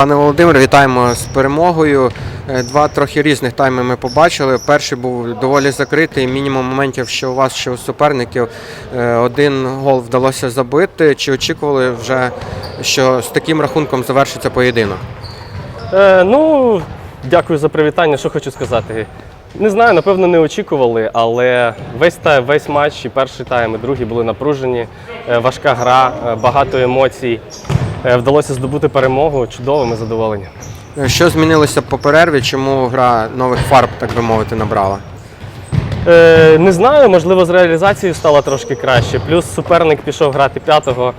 Пане Володимир, вітаємо з перемогою. Е, Два трохи різних тайми ми побачили. Перший був доволі закритий, мінімум моментів, що у вас, що у суперників. Е, Один гол вдалося забити. Чи очікували вже, що з таким рахунком завершиться поєдинок? Е, ну, дякую за привітання. Що хочу сказати. Не знаю, напевно, не очікували, але весь та весь матч, і перший тайм, і другий були напружені. Е, важка гра, багато емоцій. Е, вдалося здобути перемогу. Чудово, ми задоволені. Е, Що змінилося по перерві? Чому гра нових фарб, так би мовити, набрала? Е, не знаю, можливо, з реалізацією стало трошки краще. Плюс суперник пішов грати п'ятого,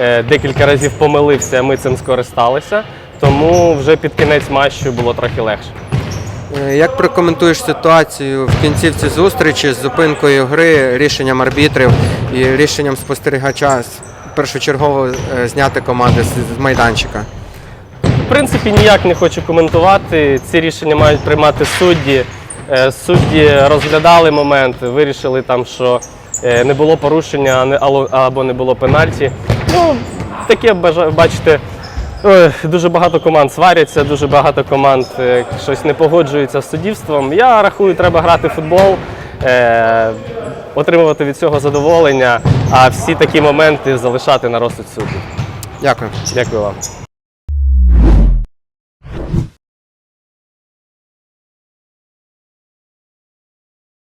е, декілька разів помилився, ми цим скористалися. Тому вже під кінець матчу було трохи легше. Е, Як прокоментуєш ситуацію в кінцівці зустрічі з зупинкою гри, рішенням арбітрів і рішенням спостерігача першочергово е, зняти команди з майданчика? В принципі, ніяк не хочу коментувати. Ці рішення мають приймати судді. Е, Судді розглядали момент, вирішили там, що е, не було порушення або не було пенальті. Ну, таке бачите. Дуже багато команд сваряться, дуже багато команд щось не погоджуються з суддівством. Я рахую, треба грати в футбол, отримувати від цього задоволення, а всі такі моменти залишати на розсуд суду. Дякую. Дякую вам.